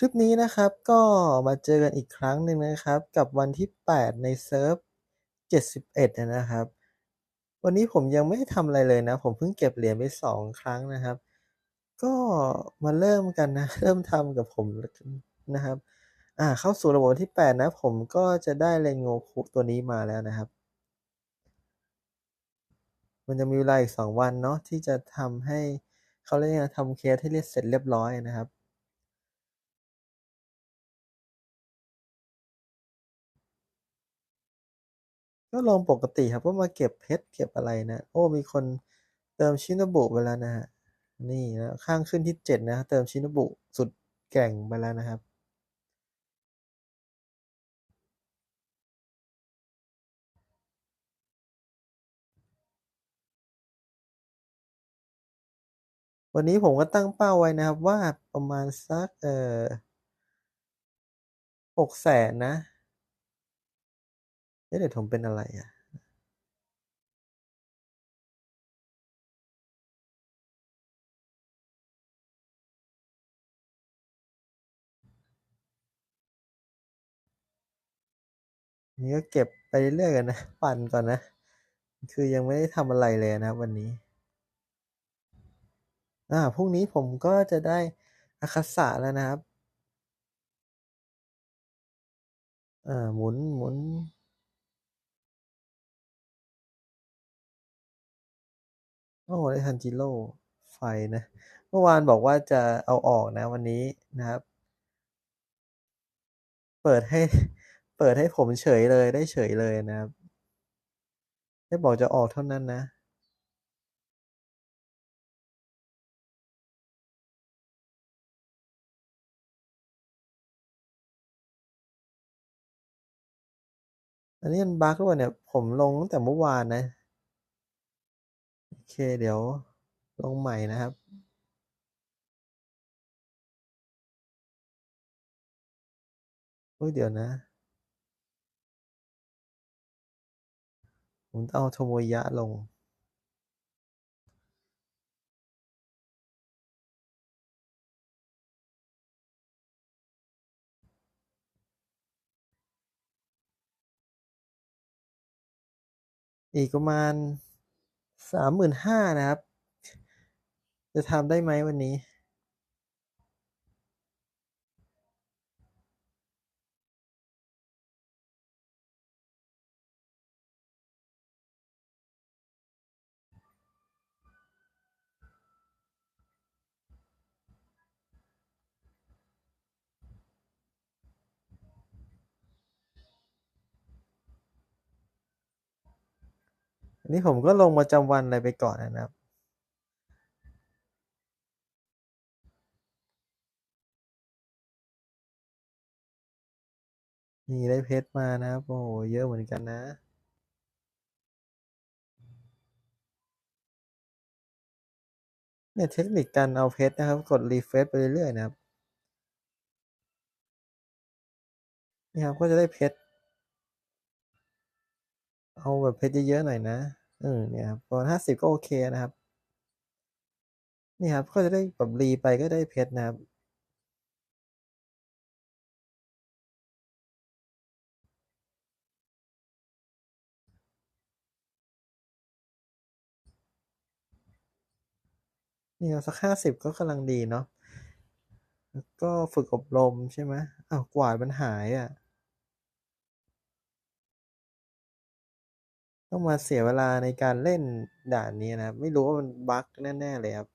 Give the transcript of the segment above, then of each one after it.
คลิปนี้นะครับก็มาเจอกันอีกครั้งหนึ่งนะครับ กับวันที่ 8 ในเซิร์ฟ 71 นะครับ วันนี้ผมยังไม่ได้ทำอะไรเลยนะ ผมเพิ่งเก็บเหรียญไป 2 ครั้งนะครับ ก็มาเริ่มกันนะ เริ่มทำกับผมนะครับ อ่าเข้าสู่ระบบที่ 8 นะ ผมก็จะได้เรนโงคุตัวนี้มาแล้วนะครับ มันจะมีเวลาอีก 2 วันเนาะที่จะทำให้เขาเรียกทำเคสให้เรียบเสร็จเรียบร้อยนะครับ ก็ลงปกติครับก็มาเก็บเพชรเก็บอะไรนะ โอ้มีคนเติมชินบุไปแล้วนะฮะนี่นะข้างขึ้นที่7นะเติมชินบุสุดแก่งไปแล้วนะครับวันนี้ผมก็ตั้งเป้าไว้นะครับว่าประมาณสักเอ่อ600,000นะ เอ๊ะเดี๋ยวผมเป็นอะไรอะนี่ก็เก็บไปเรื่อยๆก่อนนะ ปั่นก่อนนะ คือยังไม่ได้ทำอะไรเลยนะวันนี้ อ่าพรุ่งนี้ผมก็จะได้อาคาสะแล้วนะครับ อ่า หมุนหมุน โอ้ได้ทันจิโร่ไฟนะ เมื่อวานบอกว่าจะเอาออกนะวันนี้นะครับ เปิดให้ เปิดให้ผมเฉยเลยได้เฉยเลยนะครับแค่บอกจะออกเท่านั้นนะอันนี้มันบักหรือเปล่าเนี่ย ผมลงตั้งแต่เมื่อวานนะ เค เดี๋ยวลงใหม่นะครับอุ๊ยเดี๋ยวนะ ผมต้องเอาโทโมยะลง อีกประมาณ สามหมื่นห้านะครับ จะทำได้ไหมวันนี้? นนี้ผมก็ลงประจำวันอะไรไปก่อนนะครับ นี่ได้เพชรมานะครับ โอ้โฮเยอะเหมือนกันนะเนี่ยเทคนิคการเอาเพชรนะครับ กด refresh ไปเรื่อยๆนะครับนี่ครับก็จะได้เพชร เอาแบบเพชรเยอะๆหน่อยนะ เออเนี่ยครับประมาณ50ก็โอเคนะครับ นี่ครับก็จะได้แบบ re ไปก็ได้เพชรนะครับนี่เอาสัก50ก็กำลังดีเนาะก็ฝึกอบรมใช่ไหม?อ้าวกวาดมันหายอะ ต้องมาเสียเวลาในการเล่นด่านนี้นะครับ ไม่รู้ว่ามันบักแน่ ๆ เลยครับ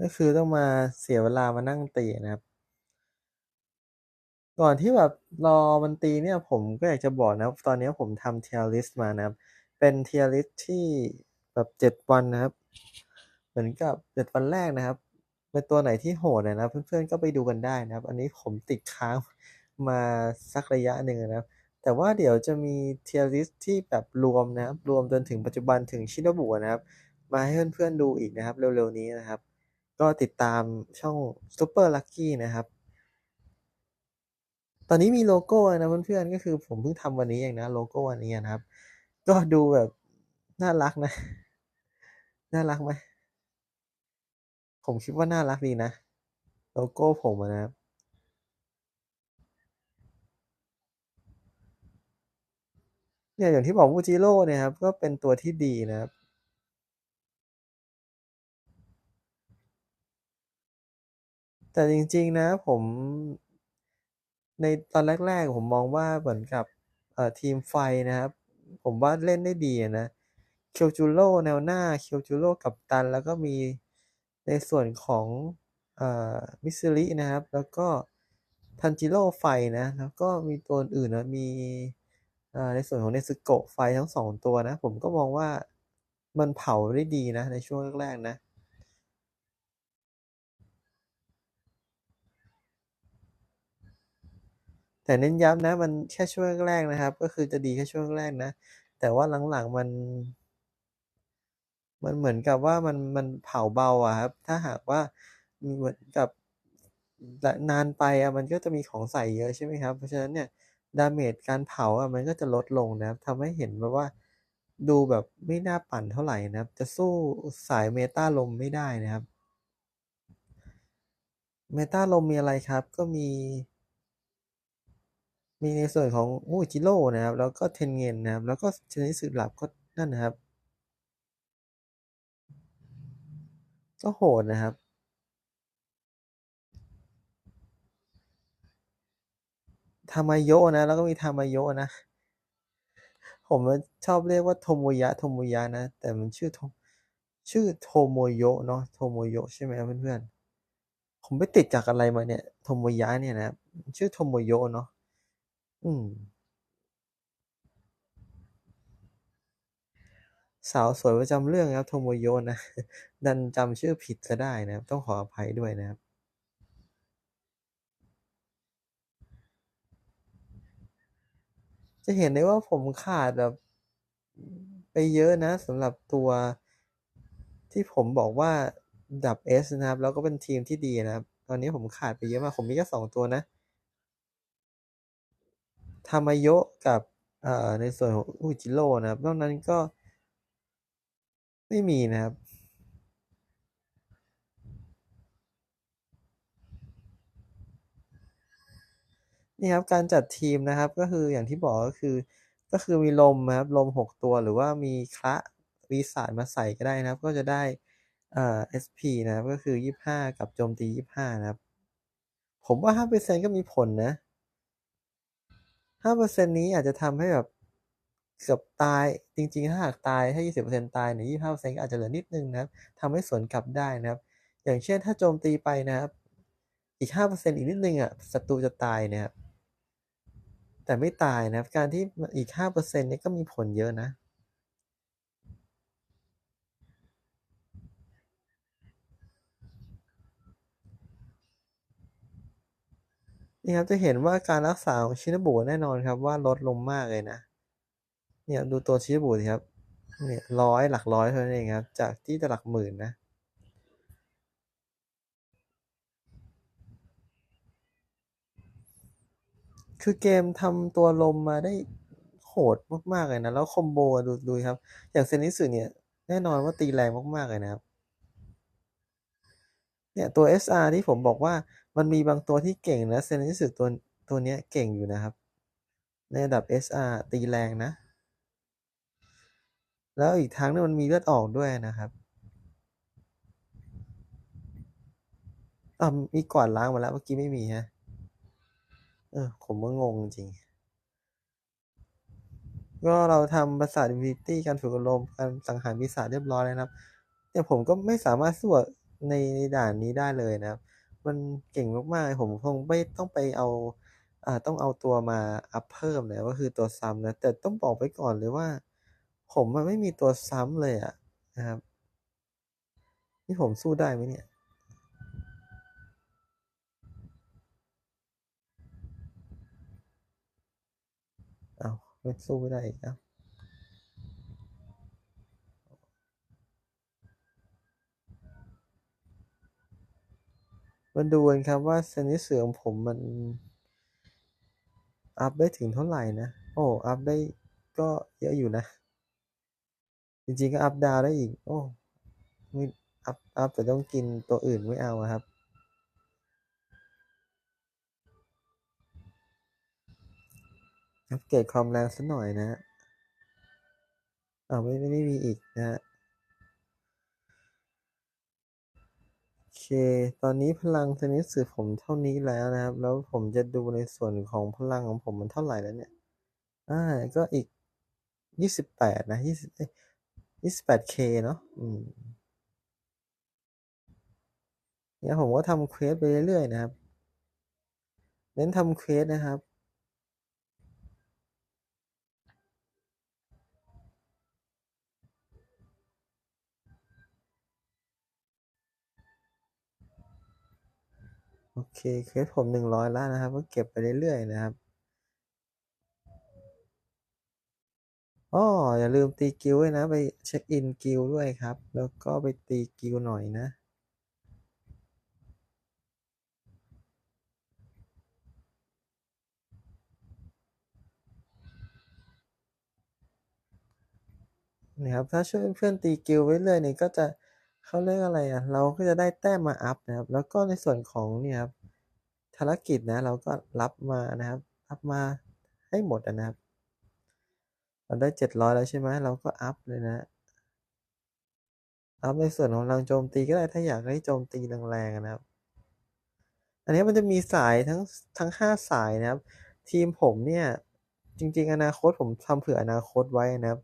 ก็คือต้องมาเสียเวลามานั่งตีนะครับ ก่อนที่แบบรอมันตีเนี่ย ผมก็อยากจะบอกนะครับตอนนี้ผมทำ Tier List มานะครับ เป็น Tier List ที่แบบ7วันนะครับ เหมือนกับ7วันแรกนะครับเป็นตัวไหนที่โหดอะนะเพื่อนๆก็ไปดูกันได้นะครับ อันนี้ผมติดค้างมาสักระยะหนึ่งนะครับ แต่ว่าเดี๋ยวจะมี Tier List ที่แบบรวมนะครับ รวมจนถึงปัจจุบันถึงชินบุนะครับ มาให้เพื่อนๆดูอีกนะครับ เร็วๆนี้นะครับ ก็ติดตามช่อง Super Lucky นะครับ ตอนนี้มีโลโก้นะเพื่อนๆก็คือผมเพิ่งทำวันนี้เองนะ โลโก้อันนี้นะครับ ก็ดูแบบน่ารักนะ น่ารักไหมผมคิดว่าน่ารักดีนะ โลโก้ผมนะครับเนี่ยอย่างที่บอกมูจิโร่เนี่ยครับ ก็เป็นตัวที่ดีนะครับแต่จริงๆนะผม ในตอนแรก ๆ ผมมองว่าเหมือนกับทีมไฟนะครับ ผมว่าเล่นได้ดีนะเคียวจูโร่แนวหน้าเคียวจูโร่กัปตัน แล้วก็มีในส่วนของอมิสซิรินะครับ แล้วก็ทันจิโร่ไฟนะ แล้วก็มีตัวอื่นนะ มีในส่วนของเนซึโกะไฟทั้งสองตัวนะ ผมก็มองว่ามันเผาได้ดีนะ ในช่วงแรกๆนะ แต่เน้นย้ำนะมันแค่ช่วงแรกนะครับ ก็คือจะดีแค่ช่วงแรกนะ แต่ว่าหลังๆมัน มันเหมือนกับว่ามันมันเผาเบาอะครับ ถ้าหากว่าเหมือนกับนานไปอะมันก็จะมีของใส่เยอะใช่ไหมครับ เพราะฉะนั้นเนี่ยดาเมจการเผาอะมันก็จะลดลงนะครับทำให้เห็นแบบว่าดูแบบไม่น่าปั่นเท่าไหร่นะครับ จะสู้สายเมตาลมไม่ได้นะครับ เมตาลมมีอะไรครับ ก็มี มีในส่วนของมูจิโร่นะครับ แล้วก็เทนเงินนะครับ แล้วก็ชนิดสืบหลับก็นั่นนะครับ ก็โหดนะครับ ทามายโยนะ แล้วก็มีทามายโยนะ ผมชอบเรียกว่าโทโมยะ โทโมยะนะ แต่มันชื่อโทชื่อโทโมโยเนาะ โทโมโยใช่ไหมเพื่อนๆ ผมไปติดจากอะไรมาเนี่ย โทโมยะเนี่ยนะครับ ชื่อโทโมโยเนาะ อืม สาวสวยประจำเรื่องครับ โทโมโยะนะ ดันจำชื่อผิดซะได้นะครับ ต้องขออภัยด้วยนะครับ จะเห็นได้ว่าผมขาดแบบไปเยอะนะสำหรับตัวที่ผมบอกว่าดับเอสนะครับ แล้วก็เป็นทีมที่ดีนะครับ ตอนนี้ผมขาดไปเยอะมาก ผมมีแค่สองตัวนะ ทามายะกับเอ่อในส่วนของอุจิโร่นะครับนอกนั้นก็ไม่มีนะครับนี่ครับการจัดทีมนะครับก็คืออย่างที่บอกก็คือ ก็คือมีลมนะครับลมหกตัวหรือว่ามีคละวีสารมาใส่ก็ได้นะครับ ก็จะได้เอ่อ SP นะครับก็คือยี่ห้ากับโจมตียี่ห้านะครับ ผมว่าห้าเปอร์เซ็นก็มีผลนะ ห้าเปอร์เซ็นนี้อาจจะทำให้แบบเกือบตายจริงๆ ถ้าหากตายถ้ายี่สิบเปอร์เซ็นตายเนี่ยยี่ห้าเปอร์เซ็นก็อาจจะเหลือนิดนึงนะครับทำให้สวนกลับได้นะครับ อย่างเช่นถ้าโจมตีไปนะครับ อีกห้าเปอร์เซ็นอีกนิดนึงอะศัตรูจะตายนะครับแต่ไม่ตายนะครับ การที่อีกห้าเปอร์เซ็นต์นี้ก็มีผลเยอะนะ นี่ครับจะเห็นว่าการรักษาของชินบุแน่นอนครับว่าลดลงมากเลยนะ เนี่ยดูตัวชินบุสิครับ เนี่ยร้อยหลักร้อยเท่านั้นเองครับ จากที่จะหลักหมื่นนะคือเกมทำตัวลมมาได้โหดมากๆเลยนะ แล้วคอมโบดูดูครับ อย่างเซนิสึเนี่ยแน่นอนว่าตีแรงมากๆเลยนะครับ เนี่ยตัว SR ที่ผมบอกว่า มันมีบางตัวที่เก่งนะเซนจิสึตัวตัวเนี้ยเก่งอยู่นะครับ ในระดับ SR ตีแรงนะ แล้วอีกทั้งนึงมันมีเลือดออกด้วยนะครับอ่ามีกวาดล้างมาแล้วเมื่อกี้ไม่มีฮะ เออ ผมก็งงจริง ก็เราทำประสาทอินฟินิตี้การฝึกอารมณ์การสังหารปีศาจเรียบร้อยแล้วนะครับ แต่ผมก็ไม่สามารถสู้ในด่านนี้ได้เลยนะครับ มันเก่งมากๆ ผมคงไม่ต้องไปเอาอ่าต้องเอาตัวมาอัพเพิ่มเลยก็คือตัวซ้ำนะ แต่ต้องบอกไว้ก่อนเลยว่า ผมมันไม่มีตัวซ้ำเลยอะนะครับ นี่ผมสู้ได้ไหมเนี่ยเอาไม่สู้ไม่ได้อีกนะ มาดูกันครับว่าชนิเสือของผมมัน อัพได้ถึงเท่าไหร่นะ โอ้ อัพได้ก็เยอะอยู่นะ จริงๆก็อัพดาวได้อีก โอ้ไม่อัพ อัพแต่ต้องกินตัวอื่นไม่เอาอะครับ อัปเกรดความแรงสักหน่อยนะฮะอ้าวไม่ไม่ได้มีอีกนะฮะ โอเค ตอนนี้พลังชนิดสื่อผมเท่านี้แล้วนะครับ แล้วผมจะดูในส่วนของพลังของผมมันเท่าไหร่แล้วเนี่ย อ่า ก็อีกยี่สิบแปดนะยี่สิบยี่สิบแปดเคเนาะ อืมเนี่ยผมก็ทำเควสไปเรื่อยๆนะครับ เน้นทำเควสนะครับ เคเคสผมหนึ่งร้อยแล้วนะครับ ก็เก็บไปเรื่อยๆนะครับอ๋ออย่าลืมตีกิลด้วยนะ ไปเช็คอินกิลด้วยครับ แล้วก็ไปตีกิลหน่อยนะ นี่ครับ ถ้าช่วยเพื่อนตีกิลไว้เรื่อยนี่ก็จะเขาเรียกอะไรอะ เราก็จะได้แต้มมาอัพนะครับ แล้วก็ในส่วนของเนี่ยครับ ภารกิจนะเราก็รับมานะครับรับมาให้หมดนะครับ เราได้เจ็ดร้อยแล้วใช่ไหมเราก็อัพเลยนะอัพในส่วนของพลังโจมตีก็ได้ถ้าอยากให้โจมตีแรงๆนะครับ อันนี้มันจะมีสายทั้งทั้งห้าสายนะครับ ทีมผมเนี่ยจริง ๆ อนาคตผมทำเผื่ออนาคตไว้นะครับ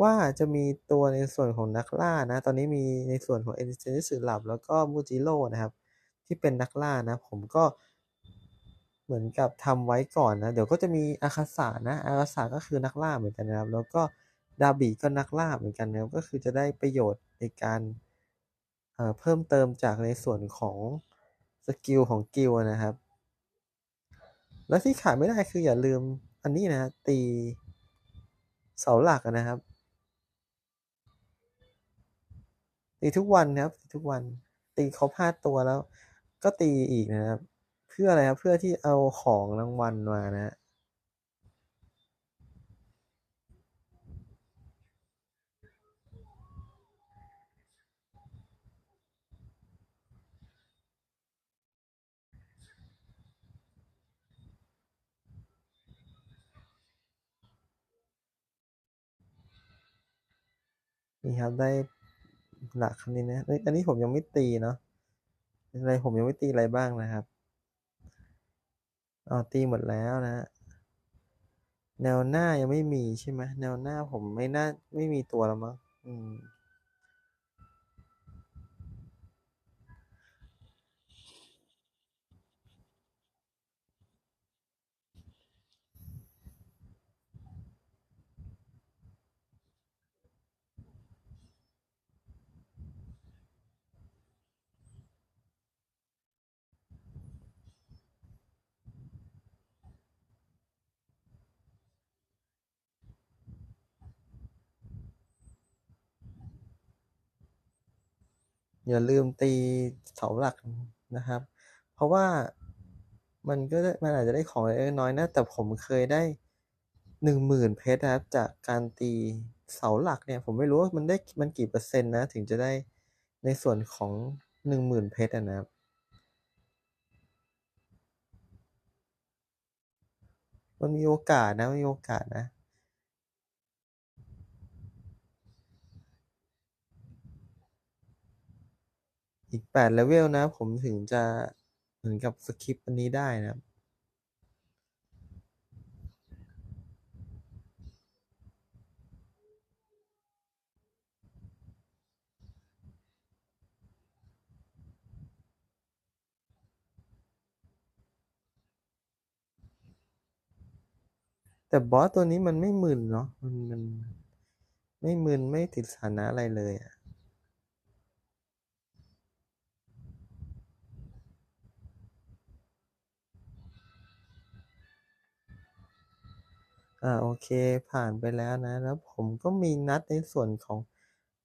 ว่าจะมีตัวในส่วนของนักล่านะ ตอนนี้มีในส่วนของเอลิเซนสือหลับ แล้วก็มูจิโร่นะครับ ที่เป็นนักล่านะ ผมก็เหมือนกับทำไว้ก่อนนะ เดี๋ยวก็จะมีอาคาสะนะ อาคาสะก็คือนักล่าเหมือนกันนะครับ แล้วก็ดาบิก็นักล่าเหมือนกันนะครับก็คือจะได้ประโยชน์ในการเเพิ่มเติมจากในส่วนของสกิลของกิลนะครับ แล้วที่ขาดไม่ได้คืออย่าลืมอันนี้นะตีเสาหลักนะครับตีทุกวันนะครับตีทุกวันตีครบห้าตัวแล้ว ก็ตีอีกนะครับ เพื่ออะไรครับ เพื่อที่เอาของรางวัลมานะนี่ครับได้หลักคำนี้นะอันนี้ผมยังไม่ตีเนาะ อะไรผมยังไม่ตีอะไรบ้างนะครับอ๋อตีหมดแล้วนะ แนวหน้ายังไม่มีใช่ไหมแนวหน้าผมไม่น่าไม่มีตัวแล้วมั้งอืม อย่าลืมตีเสาหลักนะครับ เพราะว่ามันก็มันอาจจะได้ของเล็กน้อยนะ แต่ผมเคยได้หนึ่งหมื่นเพชรนะครับ จากการตีเสาหลักเนี่ย ผมไม่รู้ว่ามันได้มันกี่เปอร์เซ็นต์นะ ถึงจะได้ในส่วนของหนึ่งหมื่นเพชรนะครับมันมีโอกาสนะมีโอกาสนะ อีกแปดเลเวลนะ ผมถึงจะเหมือนกับสคริปต์อันนี้ได้นะแต่บอสตัวนี้มันไม่มึนเนาะมันมันไม่มึนไม่ติดสถานะอะไรเลยอะ อ่าโอเคผ่านไปแล้วนะ แล้วผมก็มีนัดในส่วนของ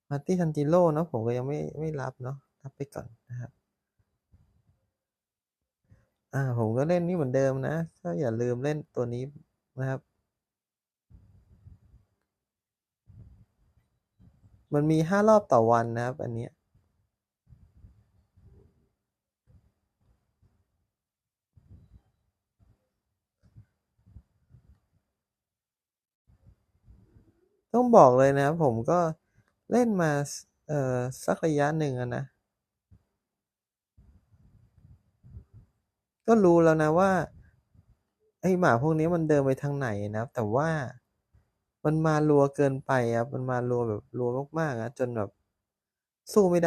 มาร์ตี้ทันติโร่เนาะผมก็ยังไม่ไม่รับเนาะรับไปก่อนนะครับอ่าผมก็เล่นนี่เหมือนเดิมนะ ก็อย่าลืมเล่นตัวนี้นะครับ มันมี5รอบต่อวันนะครับ อันเนี้ย ต้องบอกเลยนะครับผมก็เล่นมาสเอ่อสักระยะหนึ่งนะ ก็รู้แล้วนะว่า ไอหมาพวกนี้มันเดินไปทางไหนนะแต่ว่ามันมารัวเกินไปครับมันมารัวแบบรัวมากๆนะจนแบบสู้ไม่ได้